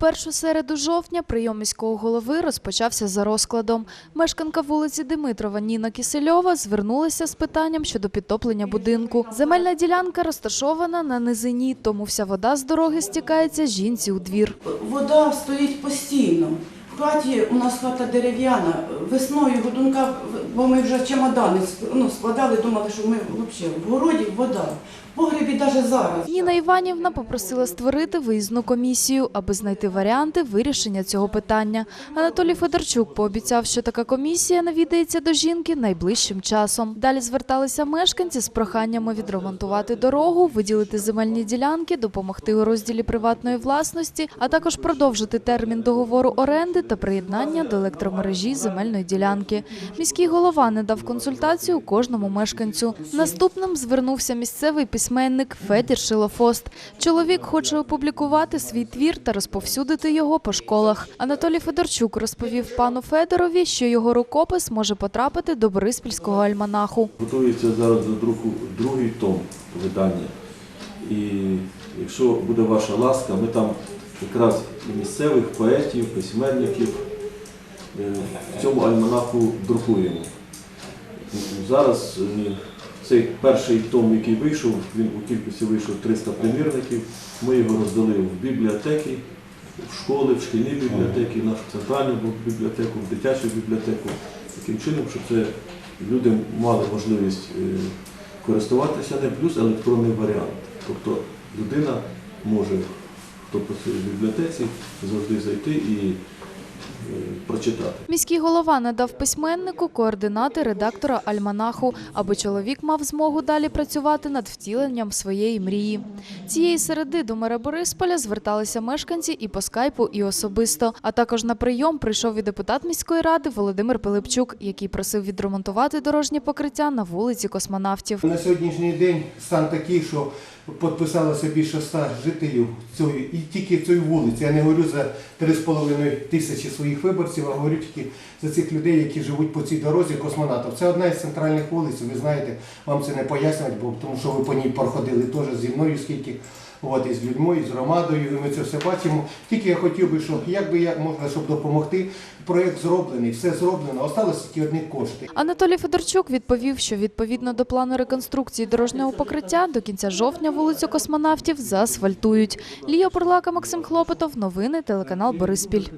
Першу середу жовтня прийом міського голови розпочався за розкладом. Мешканка вулиці Димитрова Ніна Кісельова звернулася з питанням щодо підтоплення будинку. Земельна ділянка розташована на низині, тому вся вода з дороги стікається жінці у двір. Вода стоїть постійно. В хаті у нас хата дерев'яна. Весною годунка, бо ми вже чемодани ну, складали, думали, що ми взагалі в городі вода. В погребі навіть зараз. Ніна Іванівна попросила створити виїзну комісію, аби знайти варіанти вирішення цього питання. Анатолій Федорчук пообіцяв, що така комісія навідається до жінки найближчим часом. Далі зверталися мешканці з проханнями відремонтувати дорогу, виділити земельні ділянки, допомогти у розділі приватної власності, а також продовжити термін договору оренди та приєднання до електромережі земельної ділянки. Міський голова не дав консультацію кожному мешканцю. Наступним звернувся місцевий письменник Федір Шилофост. Чоловік хоче опублікувати свій твір та розповсюдити його по школах. Анатолій Федорчук розповів пану Федорові, що його рукопис може потрапити до Бориспільського альманаху. Готується зараз до друку другий том видання. І якщо буде ваша ласка, ми там якраз і місцевих поетів, письменників в цьому альманаху друкуємо. Зараз е, цей перший том, який вийшов, він у кількості вийшов 300 примірників. Ми його роздали в бібліотеки, в школи, в шкільні бібліотеки, в нашу центральну бібліотеку, в дитячу бібліотеку, таким чином, щоб це люди мали можливість е, користуватися ним, плюс електронний варіант. Тобто людина може, хто працює в бібліотеці, завжди зайти і е, прочитати. Міський голова надав письменнику координати редактора альманаху, аби чоловік мав змогу далі працювати над втіленням своєї мрії. Цієї середи до мера Борисполя зверталися мешканці і по скайпу, і особисто. А також на прийом прийшов і депутат міської ради Володимир Пилипчук, який просив відремонтувати дорожнє покриття на вулиці космонавтів. На сьогоднішній день стан такий, що підписалося більше ста жителів цієї, і тільки цієї вулиці. Я не говорю за 3,5 тисячі своїх виборців, а говорю тільки за цих людей, які живуть по цій дорозі космонавтів. Це одна із центральних вулиць, ви знаєте, вам це не пояснювати, бо тому що ви по ній проходили теж зі мною скільки. От, і з людьми, і з громадою, і ми це все бачимо. Тільки я хотів би, щоб як би як можна, щоб допомогти. Проєкт зроблений, все зроблено, осталось тільки одні кошти. Анатолій Федорчук відповів, що відповідно до плану реконструкції дорожнього покриття до кінця жовтня вулицю космонавтів заасфальтують. Лія Бурлака, Максим Хлопотов. Новини телеканал Бориспіль.